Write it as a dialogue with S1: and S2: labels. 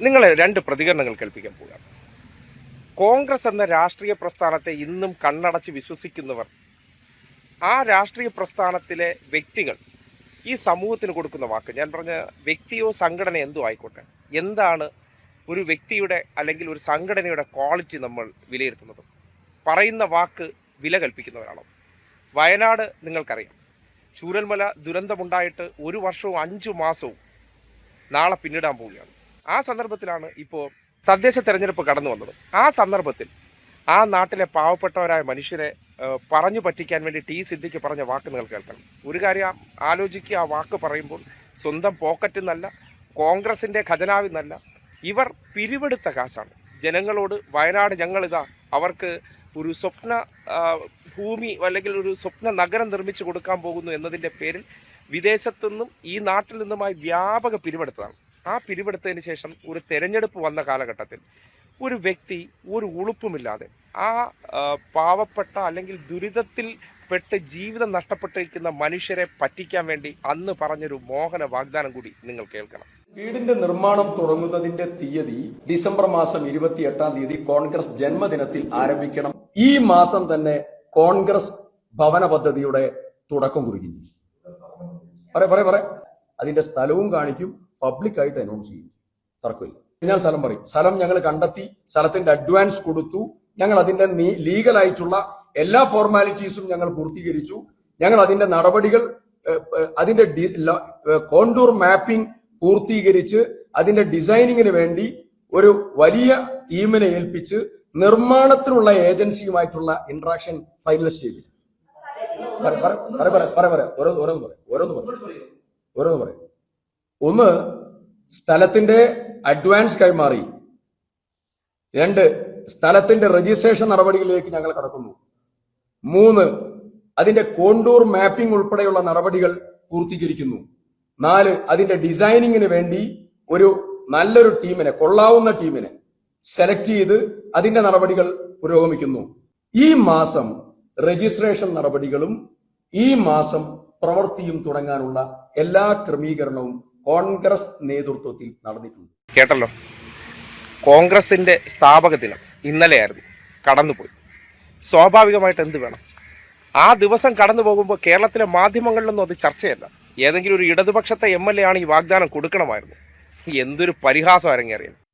S1: നിങ്ങൾ രണ്ട് പ്രതികരണങ്ങൾ കേൾപ്പിക്കാൻ പോവുകയാണ്. കോൺഗ്രസ് എന്ന രാഷ്ട്രീയ പ്രസ്ഥാനത്തെ ഇന്നും കണ്ണടച്ച് വിശ്വസിക്കുന്നവർ ആ രാഷ്ട്രീയ പ്രസ്ഥാനത്തിലെ വ്യക്തികൾ ഈ സമൂഹത്തിന് കൊടുക്കുന്ന വാക്ക്. ഞാൻ പറഞ്ഞ വ്യക്തിയോ സംഘടന എന്തോ ആയിക്കോട്ടെ. എന്താണ് ഒരു വ്യക്തിയുടെ അല്ലെങ്കിൽ ഒരു സംഘടനയുടെ ക്വാളിറ്റി നമ്മൾ വിലയിരുത്തുന്നത്? പറയുന്ന വാക്ക് വില കൽപ്പിക്കുന്നവരാണോ? വയനാട് നിങ്ങൾക്കറിയാം. ചൂരൽമല ദുരന്തമുണ്ടായിട്ട് ഒരു വർഷവും അഞ്ചു മാസവും നാളെ പിന്നിടാൻ പോവുകയാണ്. ആ സന്ദർഭത്തിലാണ് ഇപ്പോൾ തദ്ദേശ തെരഞ്ഞെടുപ്പ് കടന്നു വന്നത്. ആ സന്ദർഭത്തിൽ ആ നാട്ടിലെ പാവപ്പെട്ടവരായ മനുഷ്യരെ പറഞ്ഞു പറ്റിക്കാൻ വേണ്ടി ടി സിദ്ധിക്ക് പറഞ്ഞ വാക്ക് നിങ്ങൾ കേൾക്കണം. ഒരു കാര്യം ആലോചിക്കുക ആ വാക്ക് പറയുമ്പോൾ സ്വന്തം പോക്കറ്റിൽ നിന്നല്ല കോൺഗ്രസിന്റെ ഖജനാവിൽ നിന്നല്ല ഇവർ പിരിവെടുത്ത കാശാണ്. ജനങ്ങളോട് വയനാട് ഞങ്ങളിതാ അവർക്ക് ഒരു സ്വപ്ന ഭൂമി അല്ലെങ്കിൽ ഒരു സ്വപ്ന നഗരം നിർമ്മിച്ചു കൊടുക്കാൻ പോകുന്നു എന്നതിന്റെ പേരിൽ വിദേശത്തു നിന്നും ഈ നാട്ടിൽ നിന്നുമായി വ്യാപക പിരിവെടുത്തതാണ്. ആ പിരിവെടുത്തതിന് ശേഷം ഒരു തെരഞ്ഞെടുപ്പ് വന്ന കാലഘട്ടത്തിൽ ഒരു വ്യക്തി ഒരു ഉളുപ്പുമില്ലാതെ ആ പാവപ്പെട്ട അല്ലെങ്കിൽ ദുരിതത്തിൽ പെട്ട് ജീവിതം നഷ്ടപ്പെട്ടിരിക്കുന്ന മനുഷ്യരെ പറ്റിക്കാൻ വേണ്ടി അന്ന് പറഞ്ഞൊരു മോഹന വാഗ്ദാനം കൂടി നിങ്ങൾ കേൾക്കണം.
S2: വീടിന്റെ നിർമ്മാണം തുടങ്ങുന്നതിന്റെ തീയതി ഡിസംബർ മാസം ഇരുപത്തി എട്ടാം തീയതി കോൺഗ്രസ് ജന്മദിനത്തിൽ ആരംഭിക്കണം. ഈ മാസം തന്നെ കോൺഗ്രസ് ഭവന പദ്ധതിയുടെ തുടക്കം കുറിക്കുന്നു. പറയാ പറയാ പറയാ. അതിന്റെ സ്ഥലവും കാണിക്കും. പബ്ലിക്കായിട്ട് അനൗൺസ് ചെയ്യും. തർക്കമില്ല. ഞാൻ സ്ഥലം പറയും. സ്ഥലം ഞങ്ങൾ കണ്ടെത്തി സ്ഥലത്തിന്റെ അഡ്വാൻസ് കൊടുത്തു. ഞങ്ങൾ അതിന്റെ ലീഗലായിട്ടുള്ള എല്ലാ ഫോർമാലിറ്റീസും ഞങ്ങൾ പൂർത്തീകരിച്ചു. ഞങ്ങൾ അതിന്റെ നടപടികൾ അതിന്റെ കോണ്ടൂർ മാപ്പിംഗ് പൂർത്തീകരിച്ച് അതിന്റെ ഡിസൈനിങ്ങിന് വേണ്ടി ഒരു വലിയ ടീമിനെ ഏൽപ്പിച്ച് നിർമ്മാണത്തിനുള്ള ഏജൻസിയുമായിട്ടുള്ള ഇന്ററാക്ഷൻ ഫൈനൽ സ്റ്റേജിൽ പറ പറ പറ പറ പറ പറ ഓരോന്ന് പറയും ഓരോന്ന് പറയും ഓരോന്ന് പറ. ഒന്ന് സ്ഥലത്തിന്റെ അഡ്വാൻസ് കൈമാറി. രണ്ട് സ്ഥലത്തിന്റെ രജിസ്ട്രേഷൻ നടപടികളിലേക്ക് ഞങ്ങൾ കടക്കുന്നു. മൂന്ന് അതിന്റെ കോണ്ടൂർ മാപ്പിംഗ് ഉൾപ്പെടെയുള്ള നടപടികൾ പൂർത്തീകരിക്കുന്നു. നാല് അതിന്റെ ഡിസൈനിങ്ങിന് വേണ്ടി ഒരു നല്ലൊരു ടീമിനെ കൊള്ളാവുന്ന ടീമിനെ സെലക്ട് ചെയ്ത് അതിന്റെ നടപടികൾ പുരോഗമിക്കുന്നു. ഈ മാസം രജിസ്ട്രേഷൻ നടപടികളും ഈ മാസം പ്രവൃത്തിയും തുടങ്ങാനുള്ള എല്ലാ ക്രമീകരണവും കോൺഗ്രസ് നേതൃത്വത്തിൽ നടന്നിട്ടുണ്ട്.
S1: കേട്ടല്ലോ? കോൺഗ്രസിന്റെ സ്ഥാപക ദിനം ഇന്നലെയായിരുന്നു. കടന്നുപോയി. സ്വാഭാവികമായിട്ട് എന്ത് വേണം? ആ ദിവസം കടന്നു പോകുമ്പോൾ കേരളത്തിലെ മാധ്യമങ്ങളിലൊന്നും അത് ചർച്ചയല്ല. ഏതെങ്കിലും ഒരു ഇടതുപക്ഷത്തെ എം എൽ എ ആണ് ഈ വാഗ്ദാനം കൊടുക്കണമായിരുന്നു. എന്തൊരു പരിഹാസം അരങ്ങേറിയത്